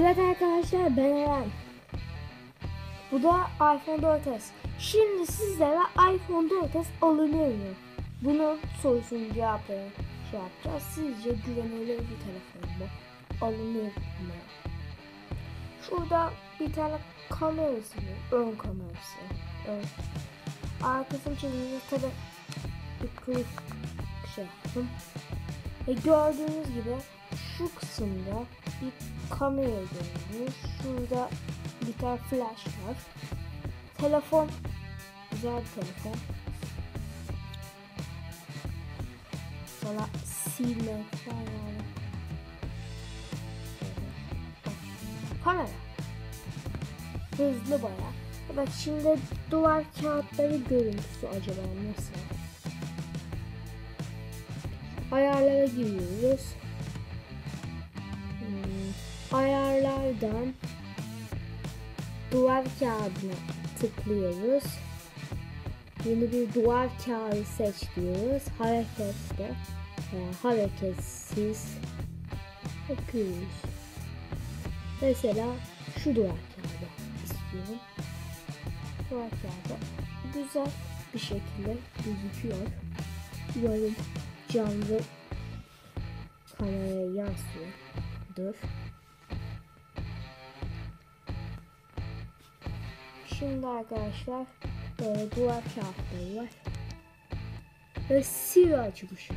Evet arkadaşlar ben Eren. Bu da iPhone 4s. Şimdi sizlere iPhone 4s alınıyor mu? Bunun sorusunu cevaplayın. Şey yapacağız. Sizce güvenilir bir telefon mu? Alınır mı? Şurada bir tane kamerası var. Ön kamerası. Ön. Arkasını çevirince tabi bir şey yaptım. Ve gördüğünüz gibi şu kısımda bir kamera görünüyor. Şurada bir tane flash var. Telefon güzel bir telefon. Valla silme falan yani. Kamera. Hızlı baya. Evet şimdi duvar kağıtları görüntüsü acaba nasıl? Ayarlara giriyoruz. Ayarlardan duvar kağıdına tıklıyoruz. Yeni bir duvar kağıdı seç diyoruz. Harekette veya hareketsiz bakıyoruz. Mesela şu duvar kağıdı istiyorum. Duvar kağıdı güzel bir şekilde gözüküyor. Umarım canlı kameraya yansıyordur. Şimdi arkadaşlar böyle duvar kağıtları var. Ve Siri açmışız.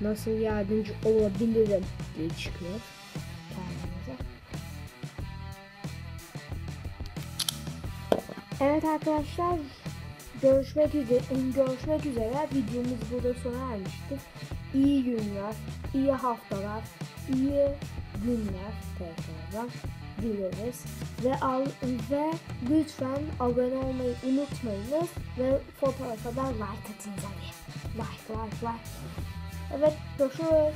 Nasıl yardımcı olabilirim diye çıkıyor. Evet arkadaşlar görüşmek üzere görüşmek üzere videomuz burada sona ermiştir. İyi günler, iyi haftalar, iyi günler tekrardan dileriz ve al ve lütfen abone olmayı unutmayınız ve fotoğrafa da like atın tabii. Like like like. Evet görüşürüz.